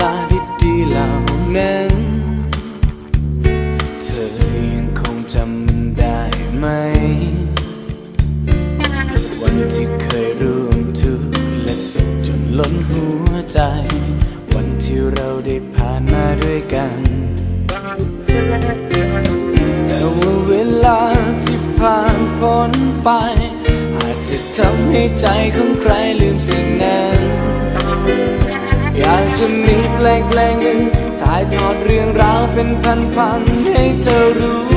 ลาดีๆเหล่านั้น เธอยังคงจำมันได้ไหม วันที่เคยร่วมทุกและสุขจนล้นหัวใจ วันที่เราได้ผ่านมาด้วยกัน แต่ว่าเวลาที่ผ่านพ้นไป อาจจะทำให้ใจของใครลืมสิ่งนั้น เรื่องราวเป็นพันๆให้เธอรู้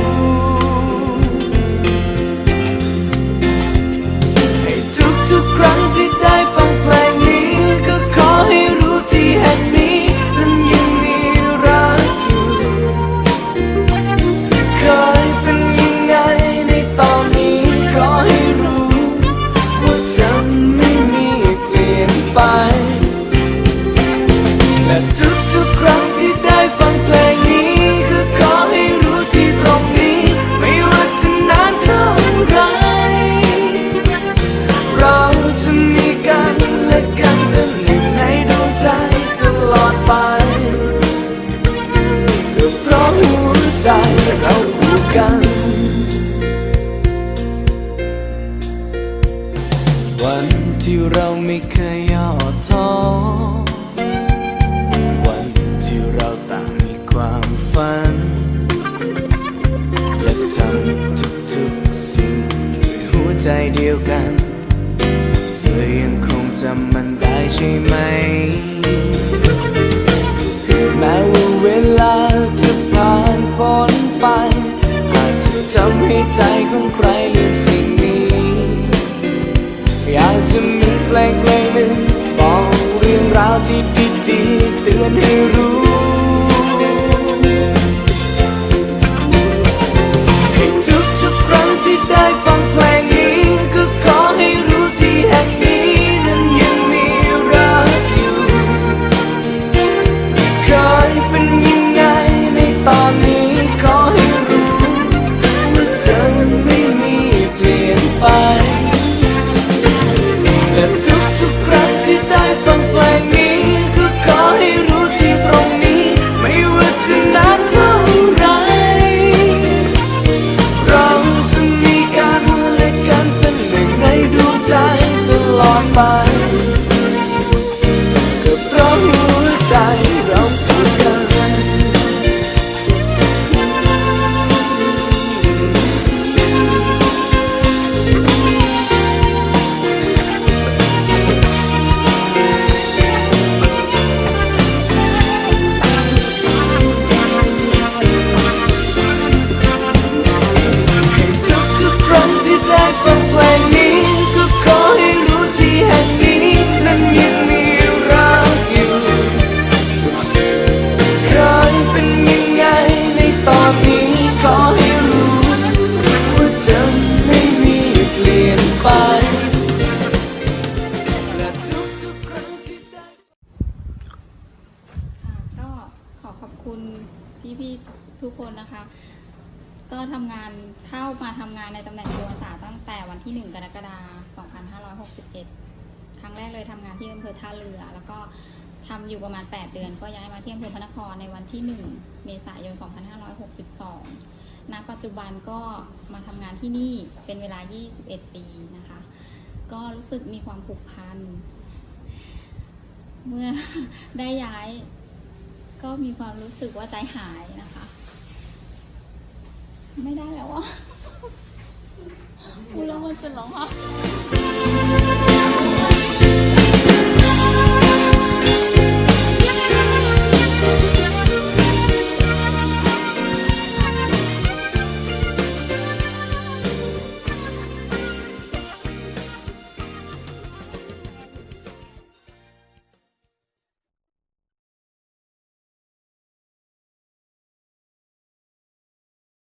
เราไม่เคยย่อท้อวันที่เราต่างมีความฝัน และทำทุกๆสิ่งด้วยหัวใจเดียวกันเธอยังคงจำมันได้ใช่ไหมแม้ว่าเวลาจะผ่านพ้นไปอาจจะทำให้ใจของใครลืม ที่ดีๆเตือนให้รู้ คุณพี่ๆทุกคนนะคะ ก็ทำงานเข้ามาทำงานในตำแหน่งครูอาสาตั้งแต่วันที่ 1 กรกฎาคม 2561 ครั้งแรกเลยทำงานที่อำเภอท่าเรือ แล้วก็ทำอยู่ประมาณ 8 เดือน ก็ย้ายมาที่อำเภอพระนครในวันที่ 1 เมษายน 2562 ณ ปัจจุบันก็มาทำงานที่นี่เป็นเวลา 21 ปีนะคะ ก็รู้สึกมีความผูกพัน เมื่อได้ย้าย ก็มีความรู้สึกว่าใจหายนะคะ ไม่ได้แล้วอะพูดแล้วมันจะร้องอะ